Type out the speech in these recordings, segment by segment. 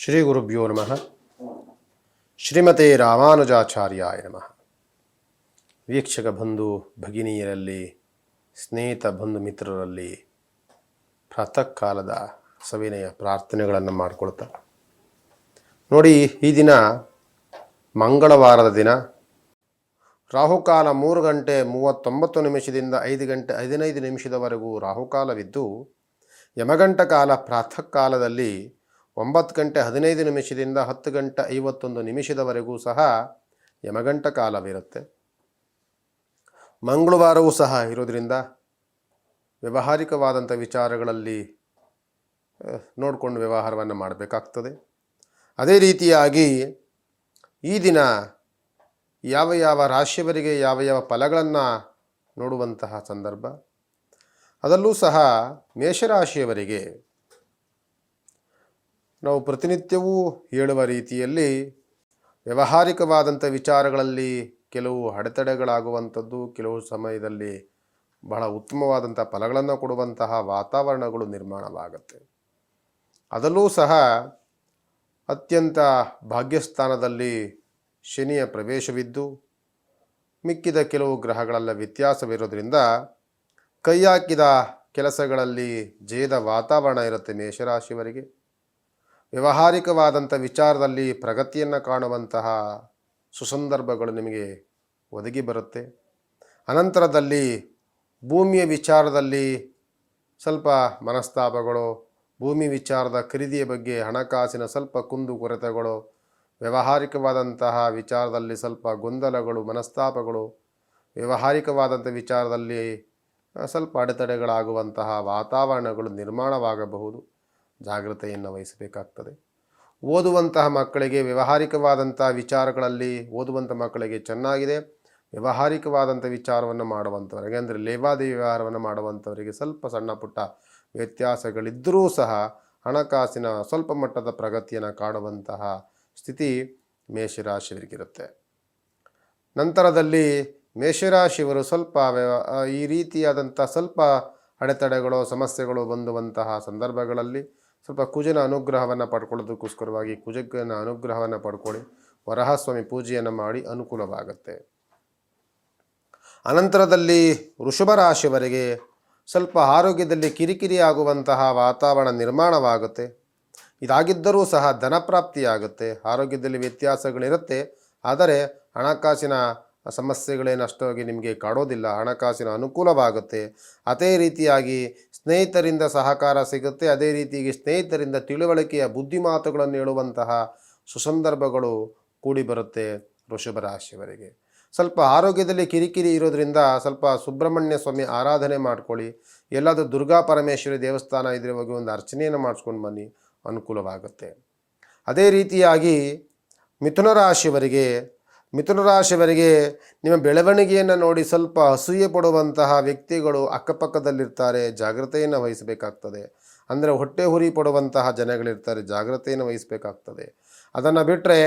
ಶ್ರೀ ಗುರುಭ್ಯೋ ನಮಃ ಶ್ರೀಮತೆ ರಾಮಾನುಜಾಚಾರ್ಯಾಯ ನಮಃ ವೀಕ್ಷಕ ಬಂಧು ಭಗಿನಿಯರಲ್ಲಿ ಸ್ನೇಹಿತ ಬಂಧು ಮಿತ್ರರಲ್ಲಿ ಪ್ರಾತಃ ಕಾಲದ ಸವಿನಯ ಪ್ರಾರ್ಥನೆಗಳನ್ನು ಮಾಡಿಕೊಳ್ತಾ. ನೋಡಿ, ಈ ದಿನ ಮಂಗಳವಾರದ ದಿನ. ರಾಹುಕಾಲ ಮೂರು ಗಂಟೆ ಮೂವತ್ತೊಂಬತ್ತು ನಿಮಿಷದಿಂದ ಐದು ಗಂಟೆ ಹದಿನೈದು ನಿಮಿಷದವರೆಗೂ ರಾಹುಕಾಲವಿದ್ದು, ಯಮಗಂಟ ಕಾಲ ಪ್ರಾತಃ ಕಾಲದಲ್ಲಿ ಒಂಬತ್ತು ಗಂಟೆ ಹದಿನೈದು ನಿಮಿಷದಿಂದ ಹತ್ತು ಗಂಟೆ ಐವತ್ತೊಂದು ನಿಮಿಷದವರೆಗೂ ಸಹ ಯಮಗಂಟ ಕಾಲವಿರುತ್ತೆ. ಮಂಗಳವಾರವೂ ಸಹ ಇರೋದರಿಂದ ವ್ಯವಹಾರಿಕವಾದಂಥ ವಿಚಾರಗಳಲ್ಲಿ ನೋಡಿಕೊಂಡು ವ್ಯವಹಾರವನ್ನು ಮಾಡಬೇಕಾಗ್ತದೆ. ಅದೇ ರೀತಿಯಾಗಿ ಈ ದಿನ ಯಾವ ಯಾವ ರಾಶಿಯವರಿಗೆ ಯಾವ ಯಾವ ಫಲಗಳನ್ನು ನೋಡುವಂತಹ ಸಂದರ್ಭ ಅದರಲ್ಲೂ ಸಹ ಮೇಷರಾಶಿಯವರಿಗೆ ನಾವು ಪ್ರತಿನಿತ್ಯವೂ ಹೇಳುವ ರೀತಿಯಲ್ಲಿ ವ್ಯಾವಹಾರಿಕವಾದಂಥ ವಿಚಾರಗಳಲ್ಲಿ ಕೆಲವು ಅಡೆತಡೆಗಳಾಗುವಂಥದ್ದು, ಕೆಲವು ಸಮಯದಲ್ಲಿ ಬಹಳ ಉತ್ತಮವಾದಂಥ ಫಲಗಳನ್ನು ಕೊಡುವಂತಹ ವಾತಾವರಣಗಳು ನಿರ್ಮಾಣವಾಗುತ್ತೆ. ಅದರಲ್ಲೂ ಸಹ ಅತ್ಯಂತ ಭಾಗ್ಯಸ್ಥಾನದಲ್ಲಿ ಶನಿಯ ಪ್ರವೇಶವಿದ್ದು, ಮಿಕ್ಕಿದ ಕೆಲವು ಗ್ರಹಗಳಲ್ಲ ವ್ಯತ್ಯಾಸವಿರೋದ್ರಿಂದ ಕೈ ಹಾಕಿದ ಕೆಲಸಗಳಲ್ಲಿ ಜಯದ ವಾತಾವರಣ ಇರುತ್ತೆ ಮೇಷರಾಶಿಯವರಿಗೆ. ವ್ಯಾವಹಾರಿಕವಾದಂಥ ವಿಚಾರದಲ್ಲಿ ಪ್ರಗತಿಯನ್ನು ಕಾಣುವಂತಹ ಸುಸಂದರ್ಭಗಳು ನಿಮಗೆ ಒದಗಿ ಬರುತ್ತೆ. ಅನಂತರದಲ್ಲಿ ಭೂಮಿಯ ವಿಚಾರದಲ್ಲಿ ಸ್ವಲ್ಪ ಮನಸ್ತಾಪಗಳು, ಭೂಮಿ ವಿಚಾರದ ಖರೀದಿಯ ಬಗ್ಗೆ ಹಣಕಾಸಿನ ಸ್ವಲ್ಪ ಕುಂದು ಕೊರತೆಗಳು, ವ್ಯವಹಾರಿಕವಾದಂತಹ ವಿಚಾರದಲ್ಲಿ ಸ್ವಲ್ಪ ಗೊಂದಲಗಳು, ಮನಸ್ತಾಪಗಳು, ವ್ಯವಹಾರಿಕವಾದಂಥ ವಿಚಾರದಲ್ಲಿ ಸ್ವಲ್ಪ ಅಡೆತಡೆಗಳಾಗುವಂತಹ ವಾತಾವರಣಗಳು ನಿರ್ಮಾಣವಾಗಬಹುದು. ಜಾಗ್ರತೆಯನ್ನು ವಹಿಸಬೇಕಾಗ್ತದೆ. ಓದುವಂತಹ ಮಕ್ಕಳಿಗೆ ವ್ಯವಹಾರಿಕವಾದಂಥ ವಿಚಾರಗಳಲ್ಲಿ ಓದುವಂಥ ಮಕ್ಕಳಿಗೆ ಚೆನ್ನಾಗಿದೆ. ವ್ಯವಹಾರಿಕವಾದಂಥ ವಿಚಾರವನ್ನು ಮಾಡುವಂಥವರಿಗೆ ಅಂದರೆ ಲೇವಾದಿ ವ್ಯವಹಾರವನ್ನು ಮಾಡುವಂಥವರಿಗೆ ಸ್ವಲ್ಪ ಸಣ್ಣ ಪುಟ್ಟ ವ್ಯತ್ಯಾಸಗಳಿದ್ದರೂ ಸಹ ಹಣಕಾಸಿನ ಸ್ವಲ್ಪ ಮಟ್ಟದ ಪ್ರಗತಿಯನ್ನು ಕಾಣುವಂತಹ ಸ್ಥಿತಿ ಮೇಷರಾಶಿಯವರಿಗಿರುತ್ತೆ. ನಂತರದಲ್ಲಿ ಮೇಷರಾಶಿಯವರು ಸ್ವಲ್ಪ ಈ ರೀತಿಯಾದಂಥ ಸ್ವಲ್ಪ ಅಡೆತಡೆಗಳು ಸಮಸ್ಯೆಗಳು ಬಂದುವಂತಹ ಸಂದರ್ಭಗಳಲ್ಲಿ ಸ್ವಲ್ಪ ಕುಜನ ಅನುಗ್ರಹವನ್ನು ಪಡ್ಕೊಳ್ಳೋದಕ್ಕೋಸ್ಕರವಾಗಿ ಕುಜಗನ ಅನುಗ್ರಹವನ್ನು ಪಡ್ಕೊಳ್ಳಿ. ವರಹಸ್ವಾಮಿ ಪೂಜೆಯನ್ನು ಮಾಡಿ ಅನುಕೂಲವಾಗುತ್ತೆ. ಅನಂತರದಲ್ಲಿ ವೃಷಭ ರಾಶಿಯವರೆಗೆ ಸ್ವಲ್ಪ ಆರೋಗ್ಯದಲ್ಲಿ ಕಿರಿಕಿರಿ ಆಗುವಂತಹ ವಾತಾವರಣ ನಿರ್ಮಾಣವಾಗುತ್ತೆ. ಇದಾಗಿದ್ದರೂ ಸಹ ಧನಪ್ರಾಪ್ತಿಯಾಗುತ್ತೆ ಆರೋಗ್ಯದಲ್ಲಿ ವ್ಯತ್ಯಾಸಗಳಿರುತ್ತೆ. ಆದರೆ ಹಣಕಾಸಿನ ಸಮಸ್ಯೆಗಳೇನು ಅಷ್ಟಾಗಿ ನಿಮಗೆ ಕಾಡೋದಿಲ್ಲ, ಹಣಕಾಸಿನ ಅನುಕೂಲವಾಗುತ್ತೆ. ಅದೇ ರೀತಿಯಾಗಿ ಸ್ನೇಹಿತರಿಂದ ಸಹಕಾರ ಸಿಗುತ್ತೆ, ಅದೇ ರೀತಿಯಾಗಿ ಸ್ನೇಹಿತರಿಂದ ತಿಳುವಳಿಕೆಯ ಬುದ್ಧಿಮಾತುಗಳನ್ನು ಹೇಳುವಂತಹ ಸುಸಂದರ್ಭಗಳು ಕೂಡಿ ಬರುತ್ತೆ ವೃಷಭ ರಾಶಿಯವರಿಗೆ. ಸ್ವಲ್ಪ ಆರೋಗ್ಯದಲ್ಲಿ ಕಿರಿಕಿರಿ ಇರೋದ್ರಿಂದ ಸ್ವಲ್ಪ ಸುಬ್ರಹ್ಮಣ್ಯ ಸ್ವಾಮಿ ಆರಾಧನೆ ಮಾಡ್ಕೊಳ್ಳಿ. ಎಲ್ಲಾದರೂ ದುರ್ಗಾ ಪರಮೇಶ್ವರಿ ದೇವಸ್ಥಾನ ಇದ್ರೆ ಹೋಗಿ ಒಂದು ಅರ್ಚನೆಯನ್ನು ಮಾಡಿಸ್ಕೊಂಡು ಬನ್ನಿ, ಅನುಕೂಲವಾಗುತ್ತೆ. ಅದೇ ರೀತಿಯಾಗಿ ಮಿಥುನ ರಾಶಿಯವರಿಗೆ ಮಿಥುನ ರಾಶಿಯವರಿಗೆ ನಿಮ್ಮ ಬೆಳವಣಿಗೆಯನ್ನು ನೋಡಿ ಸ್ವಲ್ಪ ಅಸೂಯೆ ಪಡುವಂತಹ ವ್ಯಕ್ತಿಗಳು ಅಕ್ಕಪಕ್ಕದಲ್ಲಿರ್ತಾರೆ, ಜಾಗ್ರತೆಯನ್ನು ವಹಿಸಬೇಕಾಗ್ತದೆ. ಅಂದರೆ ಹೊಟ್ಟೆ ಹುರಿ ಪಡುವಂತಹ ಜನಗಳಿರ್ತಾರೆ, ಜಾಗ್ರತೆಯನ್ನು ವಹಿಸಬೇಕಾಗ್ತದೆ. ಅದನ್ನು ಬಿಟ್ಟರೆ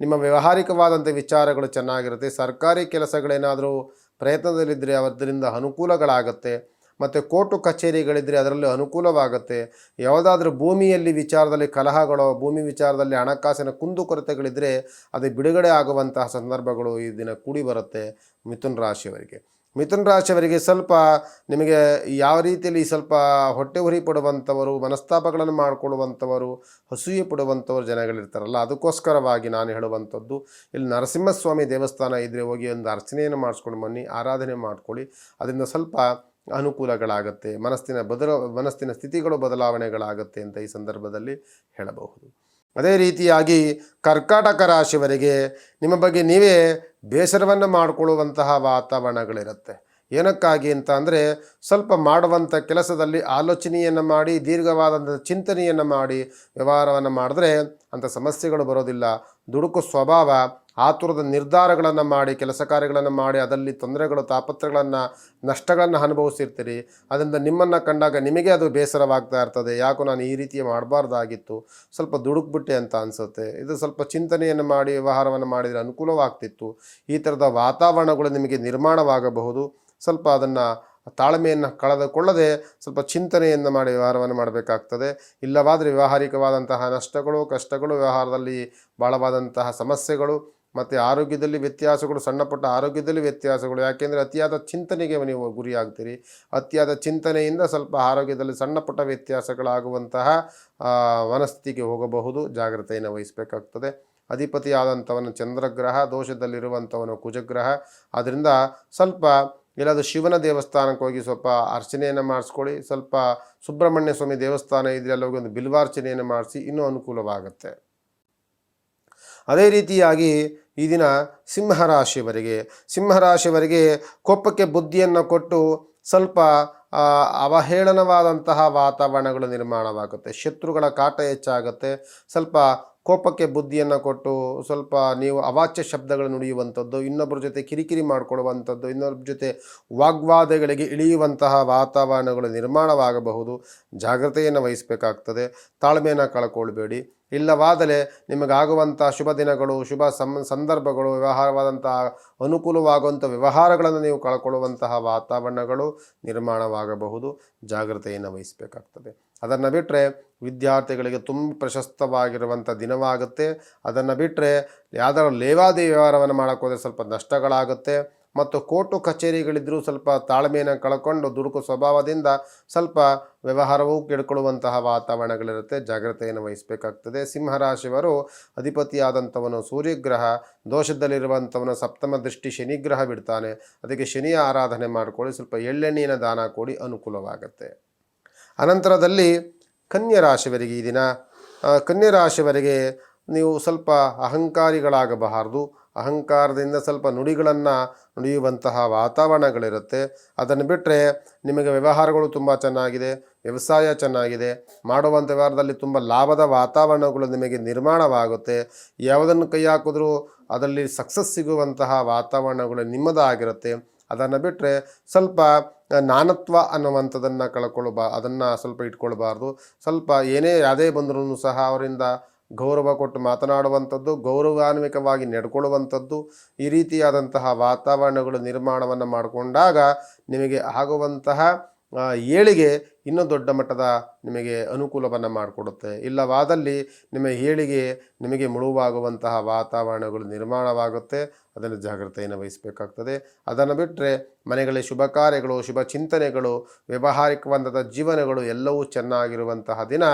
ನಿಮ್ಮ ವ್ಯಾವಹಾರಿಕವಾದಂಥ ವಿಚಾರಗಳು ಚೆನ್ನಾಗಿರುತ್ತೆ. ಸರ್ಕಾರಿ ಕೆಲಸಗಳೇನಾದರೂ ಪ್ರಯತ್ನದಲ್ಲಿದ್ದರೆ ಅದರಿಂದ ಅನುಕೂಲಗಳಾಗುತ್ತೆ. ಮತ್ತು ಕೋರ್ಟು ಕಚೇರಿಗಳಿದ್ದರೆ ಅದರಲ್ಲಿ ಅನುಕೂಲವಾಗುತ್ತೆ. ಯಾವುದಾದ್ರೂ ಭೂಮಿಯಲ್ಲಿ ವಿಚಾರದಲ್ಲಿ ಕಲಹಗಳು, ಭೂಮಿ ವಿಚಾರದಲ್ಲಿ ಹಣಕಾಸಿನ ಕುಂದುಕೊರತೆಗಳಿದ್ದರೆ ಅದು ಬಿಡುಗಡೆ ಆಗುವಂತಹ ಸಂದರ್ಭಗಳು ಈ ದಿನ ಕೂಡಿ ಬರುತ್ತೆ ಮಿಥುನ್ ರಾಶಿಯವರಿಗೆ. ಮಿಥುನ್ ರಾಶಿಯವರಿಗೆ ಸ್ವಲ್ಪ ನಿಮಗೆ ಯಾವ ರೀತಿಯಲ್ಲಿ ಸ್ವಲ್ಪ ಹೊಟ್ಟೆ ಉರಿ ಪಡುವಂಥವರು, ಮನಸ್ತಾಪಗಳನ್ನು ಮಾಡಿಕೊಳ್ಳುವಂಥವರು ಹಸೂಯೆ ಪಡುವಂಥವ್ರು ಜನಗಳಿರ್ತಾರಲ್ಲ, ಅದಕ್ಕೋಸ್ಕರವಾಗಿ ನಾನು ಹೇಳುವಂಥದ್ದು, ಇಲ್ಲಿ ನರಸಿಂಹಸ್ವಾಮಿ ದೇವಸ್ಥಾನ ಇದ್ದರೆ ಹೋಗಿ ಒಂದು ಅರ್ಚನೆಯನ್ನು ಮಾಡಿಸ್ಕೊಂಡು ಬನ್ನಿ, ಆರಾಧನೆ ಮಾಡ್ಕೊಳ್ಳಿ. ಅದರಿಂದ ಸ್ವಲ್ಪ ಅನುಕೂಲಗಳಾಗುತ್ತೆ, ಮನಸ್ಸಿನ ಬದಲ, ಮನಸ್ಸಿನ ಸ್ಥಿತಿಗಳು ಬದಲಾವಣೆಗಳಾಗತ್ತೆ ಅಂತ ಈ ಸಂದರ್ಭದಲ್ಲಿ ಹೇಳಬಹುದು. ಅದೇ ರೀತಿಯಾಗಿ ಕರ್ಕಾಟಕ ರಾಶಿಯವರಿಗೆ ನಿಮ್ಮ ಬಗ್ಗೆ ನೀವೇ ಬೇಸರವನ್ನು ಮಾಡಿಕೊಳ್ಳುವಂತಹ ವಾತಾವರಣಗಳಿರುತ್ತೆ. ಏನಕ್ಕಾಗಿ ಅಂತ ಅಂದರೆ ಸ್ವಲ್ಪ ಮಾಡುವಂಥ ಕೆಲಸದಲ್ಲಿ ಆಲೋಚನೆಯನ್ನು ಮಾಡಿ, ದೀರ್ಘವಾದಂಥ ಚಿಂತನೆಯನ್ನು ಮಾಡಿ, ವ್ಯವಹಾರವನ್ನು ಮಾಡಿದ್ರೆ ಅಂಥ ಸಮಸ್ಯೆಗಳು ಬರೋದಿಲ್ಲ. ದುಡುಕು ಸ್ವಭಾವ ಆತುರದ ನಿರ್ಧಾರಗಳನ್ನು ಮಾಡಿ, ಕೆಲಸ ಕಾರ್ಯಗಳನ್ನು ಮಾಡಿ ಅದರಲ್ಲಿ ತೊಂದರೆಗಳು ತಾಪತ್ರಗಳನ್ನು ನಷ್ಟಗಳನ್ನು ಅನುಭವಿಸಿರ್ತೀರಿ. ಅದರಿಂದ ನಿಮ್ಮನ್ನು ಕಂಡಾಗ ನಿಮಗೆ ಅದು ಬೇಸರವಾಗ್ತಾ ಇರ್ತದೆ. ಯಾಕೋ ನಾನು ಈ ರೀತಿ ಮಾಡಬಾರ್ದಾಗಿತ್ತು. ಸ್ವಲ್ಪ ದುಡುಕ್ಬಿಟ್ಟೆ ಅಂತ ಅನಿಸುತ್ತೆ. ಇದು ಸ್ವಲ್ಪ ಚಿಂತನೆಯನ್ನು ಮಾಡಿ, ವ್ಯವಹಾರವನ್ನು ಮಾಡಿದರೆ ಅನುಕೂಲವಾಗ್ತಿತ್ತು. ಈ ಥರದ ವಾತಾವರಣಗಳು ನಿಮಗೆ ನಿರ್ಮಾಣವಾಗಬಹುದು. ಸ್ವಲ್ಪ ಅದನ್ನು ತಾಳ್ಮೆಯನ್ನು ಕಳೆದುಕೊಳ್ಳದೆ ಸ್ವಲ್ಪ ಚಿಂತನೆಯನ್ನು ಮಾಡಿ, ವ್ಯವಹಾರವನ್ನು ಮಾಡಬೇಕಾಗ್ತದೆ. ಇಲ್ಲವಾದರೆ ವ್ಯಾವಹಾರಿಕವಾದಂತಹ ನಷ್ಟಗಳು, ಕಷ್ಟಗಳು, ವ್ಯವಹಾರದಲ್ಲಿ ಭಾಳವಾದಂತಹ ಸಮಸ್ಯೆಗಳು ಮತ್ತು ಆರೋಗ್ಯದಲ್ಲಿ ವ್ಯತ್ಯಾಸಗಳು ಸಣ್ಣ ಪುಟ್ಟ ಆರೋಗ್ಯದಲ್ಲಿ ವ್ಯತ್ಯಾಸಗಳು. ಯಾಕೆಂದರೆ ಅತಿಯಾದ ಚಿಂತನೆಗೆ ನೀವು ಗುರಿಯಾಗ್ತೀರಿ. ಅತಿಯಾದ ಚಿಂತನೆಯಿಂದ ಸ್ವಲ್ಪ ಆರೋಗ್ಯದಲ್ಲಿ ಸಣ್ಣ ಪುಟ್ಟ ವ್ಯತ್ಯಾಸಗಳಾಗುವಂತಹ ಮನಸ್ಥಿತಿಗೆ ಹೋಗಬಹುದು. ಜಾಗ್ರತೆಯನ್ನು ವಹಿಸಬೇಕಾಗ್ತದೆ. ಅಧಿಪತಿಯಾದಂಥವನು ಚಂದ್ರಗ್ರಹ, ದೋಷದಲ್ಲಿರುವಂಥವನು ಕುಜಗ್ರಹ. ಆದ್ದರಿಂದ ಸ್ವಲ್ಪ ಎಲ್ಲಾದರೂ ಶಿವನ ದೇವಸ್ಥಾನಕ್ಕೆ ಹೋಗಿ ಸ್ವಲ್ಪ ಅರ್ಚನೆಯನ್ನು ಮಾಡಿಸ್ಕೊಳ್ಳಿ. ಸ್ವಲ್ಪ ಸುಬ್ರಹ್ಮಣ್ಯ ಸ್ವಾಮಿ ದೇವಸ್ಥಾನ ಇದ್ರೆ ಅಲ್ಲಿ ಹೋಗಿ ಒಂದು ಬಿಲ್ವಾರ್ಚನೆಯನ್ನು ಮಾಡಿಸಿ ಇನ್ನೂ ಅನುಕೂಲವಾಗುತ್ತೆ. ಅದೇ ರೀತಿಯಾಗಿ ಈ ದಿನ ಸಿಂಹರಾಶಿಯವರಿಗೆ ಸಿಂಹರಾಶಿಯವರಿಗೆ ಕೋಪಕ್ಕೆ ಬುದ್ಧಿಯನ್ನು ಕೊಟ್ಟು ಸ್ವಲ್ಪ ಅವಹೇಳನವಾದಂತಹ ವಾತಾವರಣಗಳು ನಿರ್ಮಾಣವಾಗುತ್ತೆ. ಶತ್ರುಗಳ ಕಾಟ ಹೆಚ್ಚಾಗುತ್ತೆ. ಸ್ವಲ್ಪ ಕೋಪಕ್ಕೆ ಬುದ್ಧಿಯನ್ನು ಕೊಟ್ಟು ಸ್ವಲ್ಪ ನೀವು ಅವಾಚ್ಯ ಶಬ್ದಗಳು ನುಡಿಯುವಂಥದ್ದು, ಇನ್ನೊಬ್ಬರ ಜೊತೆ ಕಿರಿಕಿರಿ ಮಾಡಿಕೊಳ್ಳುವಂಥದ್ದು, ಇನ್ನೊಬ್ಬರ ಜೊತೆ ವಾಗ್ವಾದಗಳಿಗೆ ಇಳಿಯುವಂತಹ ವಾತಾವರಣಗಳು ನಿರ್ಮಾಣವಾಗಬಹುದು. ಜಾಗ್ರತೆಯನ್ನು ವಹಿಸಬೇಕಾಗ್ತದೆ. ತಾಳ್ಮೆಯನ್ನು ಕಳ್ಕೊಳ್ಬೇಡಿ. ಇಲ್ಲವಾದರೆ ನಿಮಗಾಗುವಂಥ ಶುಭ ದಿನಗಳು, ಶುಭ ಸಂ, ಸಂದರ್ಭಗಳು, ವ್ಯವಹಾರವಾದಂತಹ ಅನುಕೂಲವಾಗುವಂಥ ವ್ಯವಹಾರಗಳನ್ನು ನೀವು ಕಳ್ಕೊಳ್ಳುವಂತಹ ವಾತಾವರಣಗಳು ನಿರ್ಮಾಣವಾಗಬಹುದು. ಜಾಗ್ರತೆಯನ್ನು ವಹಿಸಬೇಕಾಗ್ತದೆ. ಅದನ್ನು ಬಿಟ್ಟರೆ ವಿದ್ಯಾರ್ಥಿಗಳಿಗೆ ತುಂಬ ಪ್ರಶಸ್ತವಾಗಿರುವಂಥ ದಿನವಾಗುತ್ತೆ. ಅದನ್ನು ಬಿಟ್ಟರೆ ಯಾವ್ದಾದ್ರು ಲೇವಾದಿ ವ್ಯವಹಾರವನ್ನು ಮಾಡೋಕ್ಕೋದ್ರೆ ಸ್ವಲ್ಪ ನಷ್ಟಗಳಾಗುತ್ತೆ. ಮತ್ತು ಕೋರ್ಟು ಕಚೇರಿಗಳಿದ್ದರೂ ಸ್ವಲ್ಪ ತಾಳ್ಮೆಯನ್ನು ಕಳ್ಕೊಂಡು ದುಡುಕು ಸ್ವಭಾವದಿಂದ ಸ್ವಲ್ಪ ವ್ಯವಹಾರವೂ ಕೆಡ್ಕೊಳ್ಳುವಂತಹ ವಾತಾವರಣಗಳಿರುತ್ತೆ. ಜಾಗ್ರತೆಯನ್ನು ವಹಿಸಬೇಕಾಗ್ತದೆ. ಸಿಂಹರಾಶಿಯವರು ಅಧಿಪತಿಯಾದಂಥವನು ಸೂರ್ಯಗ್ರಹ, ದೋಷದಲ್ಲಿರುವಂಥವನು ಸಪ್ತಮ ದೃಷ್ಟಿ ಶನಿಗ್ರಹ ಬಿಡ್ತಾನೆ. ಅದಕ್ಕೆ ಶನಿಯ ಆರಾಧನೆ ಮಾಡಿಕೊಳ್ಳಿ. ಸ್ವಲ್ಪ ಎಳ್ಳೆಣ್ಣೆಯನ್ನು ದಾನ ಕೊಡಿ, ಅನುಕೂಲವಾಗುತ್ತೆ. ಅನಂತರದಲ್ಲಿ ಕನ್ಯರಾಶಿಯವರಿಗೆ ಈ ದಿನ ಕನ್ಯರಾಶಿಯವರಿಗೆ ಕನ್ಯಾ ರಾಶಿಯವರಿಗೆ ನೀವು ಸ್ವಲ್ಪ ಅಹಂಕಾರಿಗಳಾಗಬಾರದು. ಅಹಂಕಾರದಿಂದ ಸ್ವಲ್ಪ ನುಡಿಗಳನ್ನು ನುಡಿಯುವಂತಹ ವಾತಾವರಣಗಳಿರುತ್ತೆ. ಅದನ್ನು ಬಿಟ್ಟರೆ ನಿಮಗೆ ವ್ಯವಹಾರಗಳು ತುಂಬ ಚೆನ್ನಾಗಿದೆ, ವ್ಯವಸಾಯ ಚೆನ್ನಾಗಿದೆ ಮಾಡುವಂಥ ವ್ಯವಹಾರದಲ್ಲಿ ತುಂಬ ಲಾಭದ ವಾತಾವರಣಗಳು ನಿಮಗೆ ನಿರ್ಮಾಣವಾಗುತ್ತೆ. ಯಾವುದನ್ನು ಕೈ ಹಾಕಿದ್ರೂ ಅದರಲ್ಲಿ ಸಕ್ಸಸ್ ಸಿಗುವಂತಹ ವಾತಾವರಣಗಳು ನಿಮ್ಮದಾಗಿರುತ್ತೆ. ಅದನ್ನು ಬಿಟ್ಟರೆ ಸ್ವಲ್ಪ ನಾನತ್ವ ಅನ್ನುವಂಥದ್ದನ್ನು ಕಳ್ಕೊಳ್ಬಾ, ಅದನ್ನು ಸ್ವಲ್ಪ ಇಟ್ಕೊಳ್ಬಾರ್ದು. ಸ್ವಲ್ಪ ಏನೇ ಯಾವುದೇ ಬಂದರೂ ಸಹ ಅವರಿಂದ ಗೌರವ ಕೊಟ್ಟು ಮಾತನಾಡುವಂಥದ್ದು, ಗೌರವಾನ್ವಿಕವಾಗಿ ನಡ್ಕೊಳ್ಳುವಂಥದ್ದು, ಈ ರೀತಿಯಾದಂತಹ ವಾತಾವರಣಗಳು ನಿರ್ಮಾಣವನ್ನು ಮಾಡಿಕೊಂಡಾಗ ನಿಮಗೆ ಆಗುವಂತಹ ಏಳಿಗೆ ಇನ್ನೂ ದೊಡ್ಡ ಮಟ್ಟದ ನಿಮಗೆ ಅನುಕೂಲವನ್ನು ಮಾಡಿಕೊಡುತ್ತೆ. ಇಲ್ಲವಾದಲ್ಲಿ ನಿಮ್ಮ ಏಳಿಗೆ ನಿಮಗೆ ಮುಳುವಾಗುವಂತಹ ವಾತಾವರಣಗಳು ನಿರ್ಮಾಣವಾಗುತ್ತೆ. ಅದನ್ನು ಜಾಗ್ರತೆಯನ್ನು ವಹಿಸಬೇಕಾಗ್ತದೆ. ಅದನ್ನು ಬಿಟ್ಟರೆ ಮನೆಗಳಲ್ಲಿ ಶುಭ ಕಾರ್ಯಗಳು, ಶುಭ ಚಿಂತನೆಗಳು ವ್ಯಾವಹಾರಿಕವಂತದ ಜೀವನಗಳು ಎಲ್ಲವೂ ಚೆನ್ನಾಗಿರುವಂತಹ ದಿನ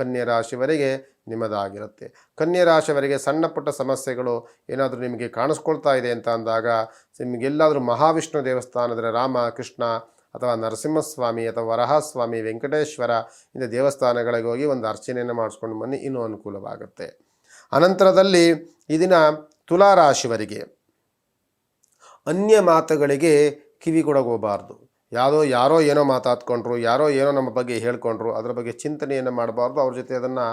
ಕನ್ಯಾ ರಾಶಿವರೆಗೆ ನಿಮ್ಮದಾಗಿರುತ್ತೆ. ಕನ್ಯಾ ರಾಶಿಯವರಿಗೆ ಸಣ್ಣ ಪುಟ್ಟ ಸಮಸ್ಯೆಗಳು ಏನಾದರೂ ನಿಮಗೆ ಕಾಣಿಸ್ಕೊಳ್ತಾ ಇದೆ ಅಂತ ಅಂದಾಗ ನಿಮಗೆಲ್ಲಾದರೂ ಮಹಾವಿಷ್ಣು ದೇವಸ್ಥಾನದಲ್ಲಿ ರಾಮ, ಕೃಷ್ಣ ಅಥವಾ ನರಸಿಂಹಸ್ವಾಮಿ ಅಥವಾ ವರಹಸ್ವಾಮಿ, ವೆಂಕಟೇಶ್ವರ ಇಂಥ ದೇವಸ್ಥಾನಗಳಿಗೆ ಹೋಗಿ ಒಂದು ಅರ್ಚನೆಯನ್ನು ಮಾಡಿಸ್ಕೊಂಡು ಬನ್ನಿ, ಇನ್ನೂ ಅನುಕೂಲವಾಗುತ್ತೆ. ಅನಂತರದಲ್ಲಿ ಈ ದಿನ ತುಲಾರಾಶಿವರಿಗೆ ಅನ್ಯ ಮಾತುಗಳಿಗೆ ಕಿವಿ ಕೊಡಗೋಬಾರ್ದು ಯಾವುದೋ ಯಾರೋ ಏನೋ ಮಾತಾಡ್ಕೊಂಡ್ರು, ಯಾರೋ ಏನೋ ನಮ್ಮ ಬಗ್ಗೆ ಹೇಳ್ಕೊಂಡ್ರು, ಅದರ ಬಗ್ಗೆ ಚಿಂತನೆಯನ್ನು ಮಾಡಬಾರ್ದು. ಅವ್ರ ಜೊತೆ ಅದನ್ನು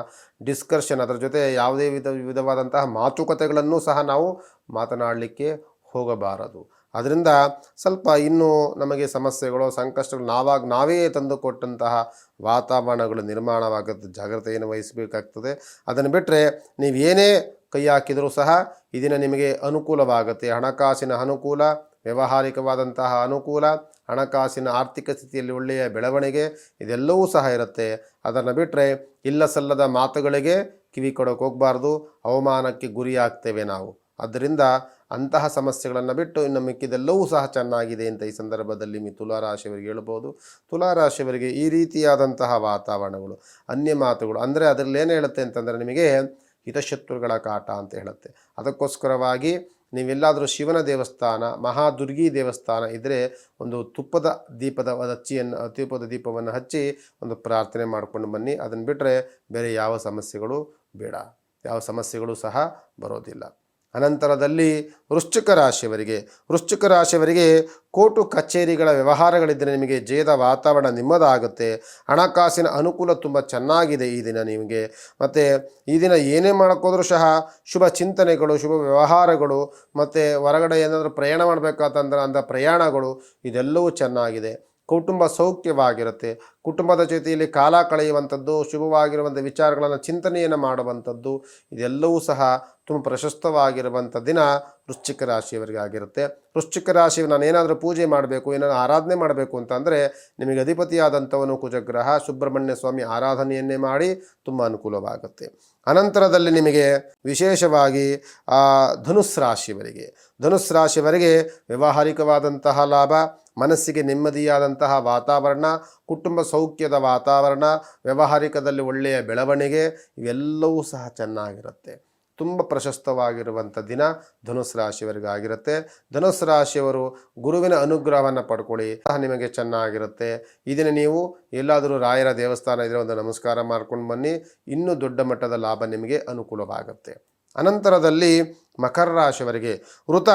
ಡಿಸ್ಕರ್ಷನ್ ಅದರ ಜೊತೆ ಯಾವುದೇ ವಿಧ, ವಿಧವಾದಂತಹ ಮಾತುಕತೆಗಳನ್ನು ಸಹ ನಾವು ಮಾತನಾಡಲಿಕ್ಕೆ ಹೋಗಬಾರದು. ಅದರಿಂದ ಸ್ವಲ್ಪ ಇನ್ನೂ ನಮಗೆ ಸಮಸ್ಯೆಗಳು, ಸಂಕಷ್ಟಗಳು ನಾವಾಗ, ನಾವೇ ತಂದುಕೊಟ್ಟಂತಹ ವಾತಾವರಣಗಳು ನಿರ್ಮಾಣವಾಗುತ್ತೆ, ಜಾಗ್ರತೆಯನ್ನು ವಹಿಸಬೇಕಾಗ್ತದೆ. ಅದನ್ನು ಬಿಟ್ಟರೆ ನೀವೇನೇ ಕೈ ಹಾಕಿದರೂ ಸಹ ಇದನ್ನು ನಿಮಗೆ ಅನುಕೂಲವಾಗುತ್ತೆ. ಹಣಕಾಸಿನ ಅನುಕೂಲ ವ್ಯಾವಹಾರಿಕವಾದಂತಹ ಅನುಕೂಲ, ಹಣಕಾಸಿನ ಆರ್ಥಿಕ ಸ್ಥಿತಿಯಲ್ಲಿ ಒಳ್ಳೆಯ ಬೆಳವಣಿಗೆ ಇದೆಲ್ಲವೂ ಸಹ ಇರುತ್ತೆ. ಅದನ್ನು ಬಿಟ್ಟರೆ ಇಲ್ಲ ಸಲ್ಲದ ಮಾತುಗಳಿಗೆ ಕಿವಿ ಕೊಡೋಕೆ ಹೋಗಬಾರ್ದು, ಅವಮಾನಕ್ಕೆ ಗುರಿಯಾಗ್ತೇವೆ ನಾವು. ಆದ್ದರಿಂದ ಅಂತಹ ಸಮಸ್ಯೆಗಳನ್ನು ಬಿಟ್ಟು ಇನ್ನು ಮಿಕ್ಕಿದೆಲ್ಲವೂ ಸಹ ಚೆನ್ನಾಗಿದೆ ಅಂತ ಈ ಸಂದರ್ಭದಲ್ಲಿ ಮಿ ತುಲಾರಾಶಿಯವರಿಗೆ ಹೇಳ್ಬೋದು. ತುಲಾರಾಶಿಯವರಿಗೆ ಈ ರೀತಿಯಾದಂತಹ ವಾತಾವರಣಗಳು, ಅನ್ಯ ಮಾತುಗಳು, ಅಂದರೆ ಅದರಲ್ಲಿ ಏನು ಹೇಳುತ್ತೆ ಅಂತಂದರೆ ನಿಮಗೆ ಹಿತಶತ್ರುಗಳ ಕಾಟ ಅಂತ ಹೇಳುತ್ತೆ. ಅದಕ್ಕೋಸ್ಕರವಾಗಿ ನೀವೆಲ್ಲಾದರೂ ಶಿವನ ದೇವಸ್ಥಾನ, ಮಹಾದುರ್ಗಿ ದೇವಸ್ಥಾನ ಇದ್ದರೆ ಒಂದು ತುಪ್ಪದ ದೀಪದ ಹಚ್ಚಿಯನ್ನು ತುಪ್ಪದ ದೀಪವನ್ನು ಹಚ್ಚಿ ಒಂದು ಪ್ರಾರ್ಥನೆ ಮಾಡಿಕೊಂಡು ಬನ್ನಿ. ಅದನ್ನು ಬಿಟ್ಟರೆ ಬೇರೆ ಯಾವ ಸಮಸ್ಯೆಗಳು ಬೇಡ. ಯಾವ ಸಮಸ್ಯೆಗಳು ಸಹ ಬರೋದಿಲ್ಲ. ಅನಂತರದಲ್ಲಿ ವೃಶ್ಚಿಕ ರಾಶಿಯವರಿಗೆ. ವೃಶ್ಚಿಕ ರಾಶಿಯವರಿಗೆ ಕೋರ್ಟು ಕಚೇರಿಗಳ ವ್ಯವಹಾರಗಳಿದ್ದರೆ ನಿಮಗೆ ಜಯದ ವಾತಾವರಣ ನಿಮ್ಮದಾಗುತ್ತೆ. ಹಣಕಾಸಿನ ಅನುಕೂಲ ತುಂಬ ಚೆನ್ನಾಗಿದೆ ಈ ದಿನ ನಿಮಗೆ. ಮತ್ತು ಈ ದಿನ ಏನೇ ಮಾಡೋಕ್ಕೋದ್ರೂ ಸಹ ಶುಭ ಚಿಂತನೆಗಳು, ಶುಭ ವ್ಯವಹಾರಗಳು, ಮತ್ತು ಹೊರಗಡೆ ಏನಾದರೂ ಪ್ರಯಾಣ ಮಾಡಬೇಕಾತಂದ್ರೆ ಅಂಥ ಪ್ರಯಾಣಗಳು, ಇದೆಲ್ಲವೂ ಚೆನ್ನಾಗಿದೆ. ಕುಟುಂಬ ಸೌಖ್ಯವಾಗಿರುತ್ತೆ. ಕುಟುಂಬದ ಜೊತೆಯಲ್ಲಿ ಕಾಲ ಕಳೆಯುವಂಥದ್ದು, ಶುಭವಾಗಿರುವಂಥ ವಿಚಾರಗಳನ್ನು, ಚಿಂತನೆಯನ್ನು ಮಾಡುವಂಥದ್ದು, ಇದೆಲ್ಲವೂ ಸಹ ತುಂಬ ಪ್ರಶಸ್ತವಾಗಿರುವಂಥ ದಿನ ವೃಶ್ಚಿಕ ರಾಶಿಯವರಿಗೆ ಆಗಿರುತ್ತೆ. ವೃಶ್ಚಿಕ ರಾಶಿ ನಾನು ಏನಾದರೂ ಪೂಜೆ ಮಾಡಬೇಕು, ಏನಾದರೂ ಆರಾಧನೆ ಮಾಡಬೇಕು ಅಂತಂದರೆ ನಿಮಗೆ ಅಧಿಪತಿಯಾದಂಥವನು ಕುಜಗ್ರಹ, ಸುಬ್ರಹ್ಮಣ್ಯ ಸ್ವಾಮಿ ಆರಾಧನೆಯನ್ನೇ ಮಾಡಿ ತುಂಬ ಅನುಕೂಲವಾಗುತ್ತೆ. ಅನಂತರದಲ್ಲಿ ನಿಮಗೆ ವಿಶೇಷವಾಗಿ ಧನುಸ್ ರಾಶಿಯವರಿಗೆ. ಧನುಸ್ ರಾಶಿಯವರಿಗೆ ವ್ಯಾವಹಾರಿಕವಾದಂತಹ ಲಾಭ ಮನಸ್ಸಿಗೆ ನೆಮ್ಮದಿಯಾದಂತಹ ವಾತಾವರಣ, ಕುಟುಂಬ ಸೌಖ್ಯದ ವಾತಾವರಣ, ವ್ಯಾವಹಾರಿಕದಲ್ಲಿ ಒಳ್ಳೆಯ ಬೆಳವಣಿಗೆ, ಇವೆಲ್ಲವೂ ಸಹ ಚೆನ್ನಾಗಿರುತ್ತೆ. ತುಂಬ ಪ್ರಶಸ್ತವಾಗಿರುವಂಥ ದಿನ ಧನುಸ್ಸು ರಾಶಿಯವರಿಗಾಗಿರುತ್ತೆ. ರಾಶಿಯವರು ಗುರುವಿನ ಅನುಗ್ರಹವನ್ನು ಪಡ್ಕೊಳ್ಳಿ, ಸಹ ನಿಮಗೆ ಚೆನ್ನಾಗಿರುತ್ತೆ. ಇದನ್ನು ದಿನ ನೀವು ಎಲ್ಲಾದರೂ ರಾಯರ ದೇವಸ್ಥಾನ ಇದ್ರೆ ಒಂದು ನಮಸ್ಕಾರ ಮಾಡ್ಕೊಂಡು ಬನ್ನಿ. ಇನ್ನೂ ದೊಡ್ಡ ಮಟ್ಟದ ಲಾಭ ನಿಮಗೆ ಅನುಕೂಲವಾಗುತ್ತೆ. ಅನಂತರದಲ್ಲಿ ಮಕರ ರಾಶಿಯವರಿಗೆ ವೃತ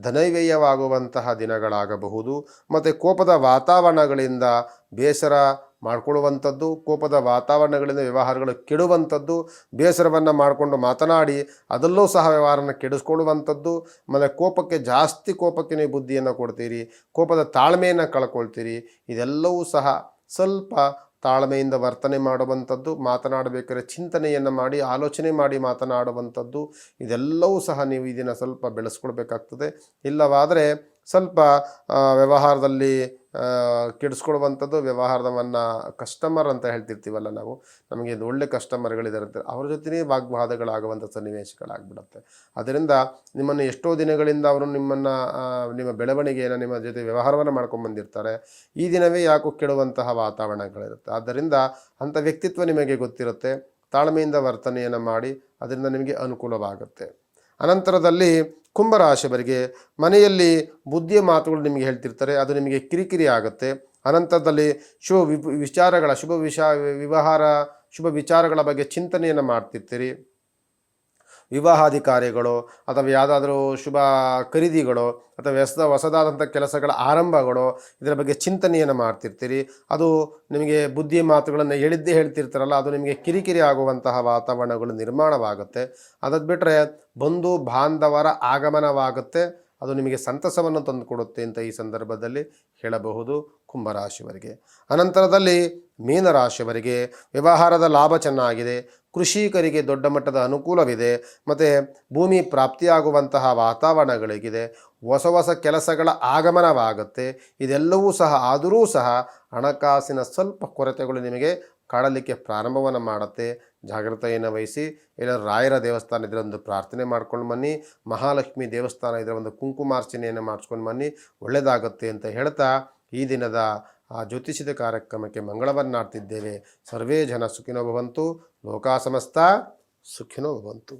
ಧನವ್ಯಯವಾಗುವಂತಹ ದಿನಗಳಾಗಬಹುದು. ಮತ್ತು ಕೋಪದ ವಾತಾವರಣಗಳಿಂದ ಬೇಸರ ಮಾಡಿಕೊಳ್ಳುವಂಥದ್ದು, ಕೋಪದ ವಾತಾವರಣಗಳಿಂದ ವ್ಯವಹಾರಗಳು ಕೆಡುವಂಥದ್ದು, ಬೇಸರವನ್ನು ಮಾಡಿಕೊಂಡು ಮಾತನಾಡಿ ಅದಲ್ಲೂ ಸಹ ವ್ಯವಹಾರನ ಕೆಡಿಸ್ಕೊಳ್ಳುವಂಥದ್ದು, ಮತ್ತು ಕೋಪಕ್ಕೆ ಜಾಸ್ತಿ ಕೋಪಕ್ಕೆ ನೀವು ಬುದ್ಧಿಯನ್ನು ಕೊಡ್ತೀರಿ, ಕೋಪದ ತಾಳ್ಮೆಯನ್ನು ಕಳ್ಕೊಳ್ತೀರಿ, ಇದೆಲ್ಲವೂ ಸಹ ಸ್ವಲ್ಪ ತಾಳ್ಮೆಯಿಂದ ವರ್ತನೆ ಮಾಡುವಂಥದ್ದು, ಮಾತನಾಡಬೇಕಾದ್ರೆ ಚಿಂತನೆಯನ್ನು ಮಾಡಿ, ಆಲೋಚನೆ ಮಾಡಿ ಮಾತನಾಡುವಂಥದ್ದು, ಇದೆಲ್ಲವೂ ಸಹ ನೀವು ಇದನ್ನು ಸ್ವಲ್ಪ ಬೆಳೆಸ್ಕೊಳ್ಬೇಕಾಗ್ತದೆ. ಇಲ್ಲವಾದರೆ ಸ್ವಲ್ಪ ವ್ಯವಹಾರದಲ್ಲಿ ಕೆಡಿಸ್ಕೊಳ್ಳುವಂಥದ್ದು ವ್ಯವಹಾರದವನ್ನು ಕಸ್ಟಮರ್ ಅಂತ ಹೇಳ್ತಿರ್ತೀವಲ್ಲ ನಾವು, ನಮಗೆ ಇದು ಒಳ್ಳೆ ಕಸ್ಟಮರ್ಗಳಿದ್ದಾರೆ ಅವ್ರ ಜೊತೆನೇ ವಾಗ್ವಾದಗಳಾಗುವಂಥ ಸನ್ನಿವೇಶಗಳಾಗ್ಬಿಡುತ್ತೆ. ಅದರಿಂದ ನಿಮ್ಮನ್ನು ಎಷ್ಟೋ ದಿನಗಳಿಂದ ಅವರು ನಿಮ್ಮನ್ನು ನಿಮ್ಮ ಬೆಳವಣಿಗೆಯನ್ನು, ನಿಮ್ಮ ಜೊತೆ ವ್ಯವಹಾರವನ್ನು ಮಾಡ್ಕೊಂಡು ಬಂದಿರ್ತಾರೆ, ಈ ದಿನವೇ ಯಾಕೋ ಕೆಡುವಂತಹ ವಾತಾವರಣಗಳಿರುತ್ತೆ. ಆದ್ದರಿಂದ ಅಂಥ ವ್ಯಕ್ತಿತ್ವ ನಿಮಗೆ ಗೊತ್ತಿರುತ್ತೆ, ತಾಳ್ಮೆಯಿಂದ ವರ್ತನೆಯನ್ನು ಮಾಡಿ, ಅದರಿಂದ ನಿಮಗೆ ಅನುಕೂಲವಾಗುತ್ತೆ. ಅನಂತರದಲ್ಲಿ ಕುಂಭರಾಶಿಯವರಿಗೆ ಮನೆಯಲ್ಲಿ ಬುದ್ಧಿಯ ಮಾತುಗಳು ನಿಮಗೆ ಹೇಳ್ತಿರ್ತಾರೆ, ಅದು ನಿಮಗೆ ಕಿರಿಕಿರಿ ಆಗುತ್ತೆ. ಅನಂತರದಲ್ಲಿ ಶುಭ ವಿಚಾರಗಳ, ಶುಭ ವಿಷ ವ್ಯವಹಾರ ಶುಭ ವಿಚಾರಗಳ ಬಗ್ಗೆ ಚಿಂತನೆಯನ್ನು ಮಾಡ್ತಿರ್ತೀರಿ. ವಿವಾಹಾದಿ ಕಾರ್ಯಗಳು ಅಥವಾ ಯಾವುದಾದ್ರೂ ಶುಭ ಖರೀದಿಗಳು ಅಥವಾ ಹೊಸದ ಹೊಸದಾದಂಥ ಕೆಲಸಗಳ ಆರಂಭಗಳು ಇದರ ಬಗ್ಗೆ ಚಿಂತನೆಯನ್ನು ಮಾಡ್ತಿರ್ತೀರಿ. ಅದು ನಿಮಗೆ ಬುದ್ಧಿ ಮಾತುಗಳನ್ನು ಹೇಳಿದ್ದೇ ಹೇಳ್ತಿರ್ತಾರಲ್ಲ, ಅದು ನಿಮಗೆ ಕಿರಿಕಿರಿ ಆಗುವಂತಹ ವಾತಾವರಣಗಳು ನಿರ್ಮಾಣವಾಗುತ್ತೆ. ಅದನ್ನು ಬಿಟ್ಟರೆ ಬಂಧು ಬಾಂಧವರ ಆಗಮನವಾಗುತ್ತೆ. ಅದು ನಿಮಗೆ ಸಂತಸವನ್ನು ತಂದುಕೊಡುತ್ತೆ ಅಂತ ಈ ಸಂದರ್ಭದಲ್ಲಿ ಹೇಳಬಹುದು ಕುಂಭರಾಶಿಯವರಿಗೆ. ಅನಂತರದಲ್ಲಿ ಮೀನರಾಶಿಯವರಿಗೆ ವ್ಯವಹಾರದ ಲಾಭ ಚೆನ್ನಾಗಿದೆ. ಕೃಷಿಕರಿಗೆ ದೊಡ್ಡ ಮಟ್ಟದ ಅನುಕೂಲವಿದೆ. ಮತ್ತು ಭೂಮಿ ಪ್ರಾಪ್ತಿಯಾಗುವಂತಹ ವಾತಾವರಣಗಳಿಗಿದೆ. ಹೊಸ ಹೊಸ ಕೆಲಸಗಳ ಆಗಮನವಾಗುತ್ತೆ. ಇದೆಲ್ಲವೂ ಸಹ ಆದರೂ ಸಹ ಹಣಕಾಸಿನ ಸ್ವಲ್ಪ ಕೊರತೆಗಳು ನಿಮಗೆ ಕಾಡಲಿಕ್ಕೆ ಪ್ರಾರಂಭವನ್ನು ಮಾಡುತ್ತೆ. ಜಾಗ್ರತೆಯನ್ನು ವಹಿಸಿ, ಇಲ್ಲ ರಾಯರ ದೇವಸ್ಥಾನ ಇದ್ರೆ ಒಂದು ಪ್ರಾರ್ಥನೆ ಮಾಡ್ಕೊಂಡು ಬನ್ನಿ, ಮಹಾಲಕ್ಷ್ಮಿ ದೇವಸ್ಥಾನ ಇದ್ರೆ ಒಂದು ಕುಂಕುಮಾರ್ಚನೆಯನ್ನು ಮಾಡಿಸ್ಕೊಂಡು ಬನ್ನಿ ಒಳ್ಳೆಯದಾಗುತ್ತೆ ಅಂತ ಹೇಳ್ತಾ ಈ ದಿನದ ಆ ಜ್ಯೋತಿಷದ ಕಾರ್ಯಕ್ರಮಕ್ಕೆ ಮಂಗಳವನ್ನಾಡ್ತಿದ್ದೇವೆ. ಸರ್ವೇ ಜನ ಸುಖಿನೋ ಭವಂತು. ಲೋಕಾ ಸಮಸ್ತ ಸುಖಿನೋ ಭವಂತು.